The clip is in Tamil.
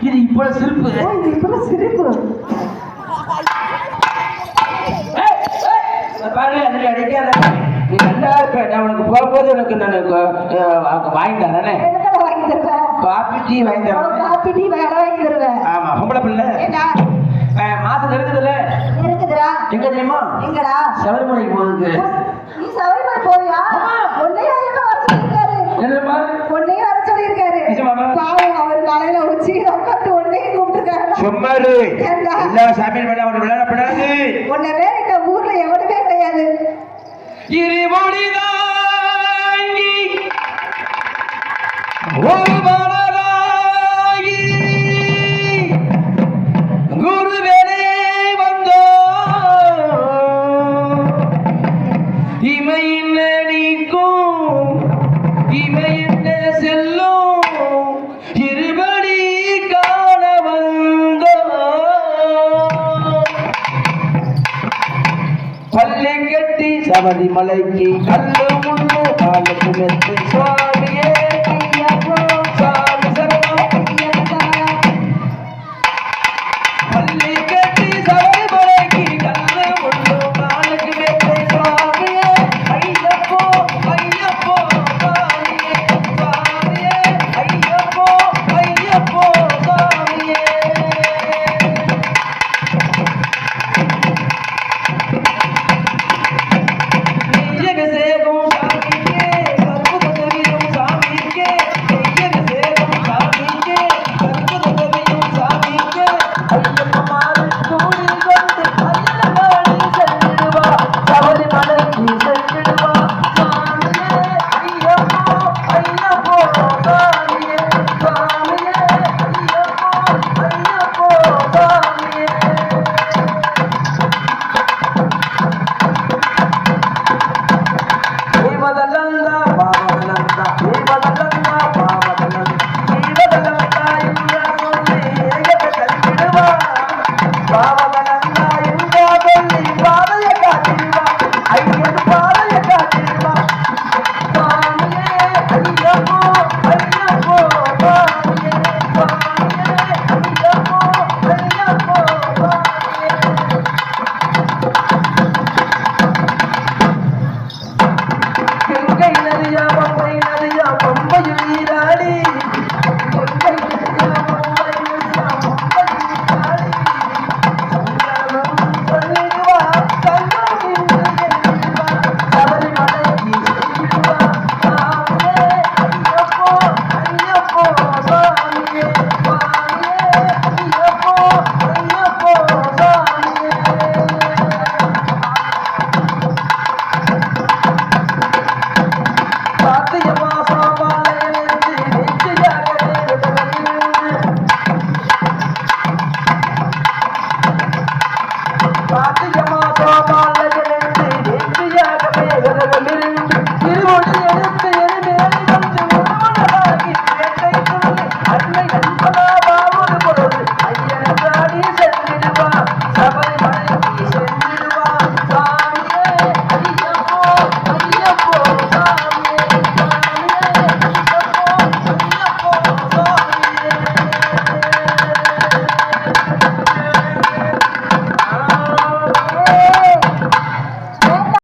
இது இப்போ சிரிப்பு. இப்பதான் சிரிப்பு. பாரு அதில் அடிக்காத. நீ நல்லா இருப்ப நான் உனக்கு போகும்போது உனக்கு நான் வாங்கி தரேனே. காப்பி டீ வாங்கி தரேன். காப்பி டீ வேற வாங்கி தருவேன் ஆமா பொம்பளை பிள்ளை. மாசம் இருக்குதுல்ல. இருக்குதுடா. எங்க தெரியுமா? எங்கடா? சபரிமலைக்கு போகுது நீ சபரிமலை ஆமா. உன்னையும் ஐயப்பா வர சொல்லியிருக்காரு. என்னம்மா? உன்னையும் வர? பாவம் அவர் காலையில உச்சி கூப்பிட்டுருக்காரு சும்மா இரு. ஏண்டா? எல்லா சாமியும் பண்ண அவனை விளையாடப்படாது உன்னை வேற பள்ளி கட்டி சபரிமலைக்கு கல்லு முள்ளு காலுக்கு மெத்து சுவாமி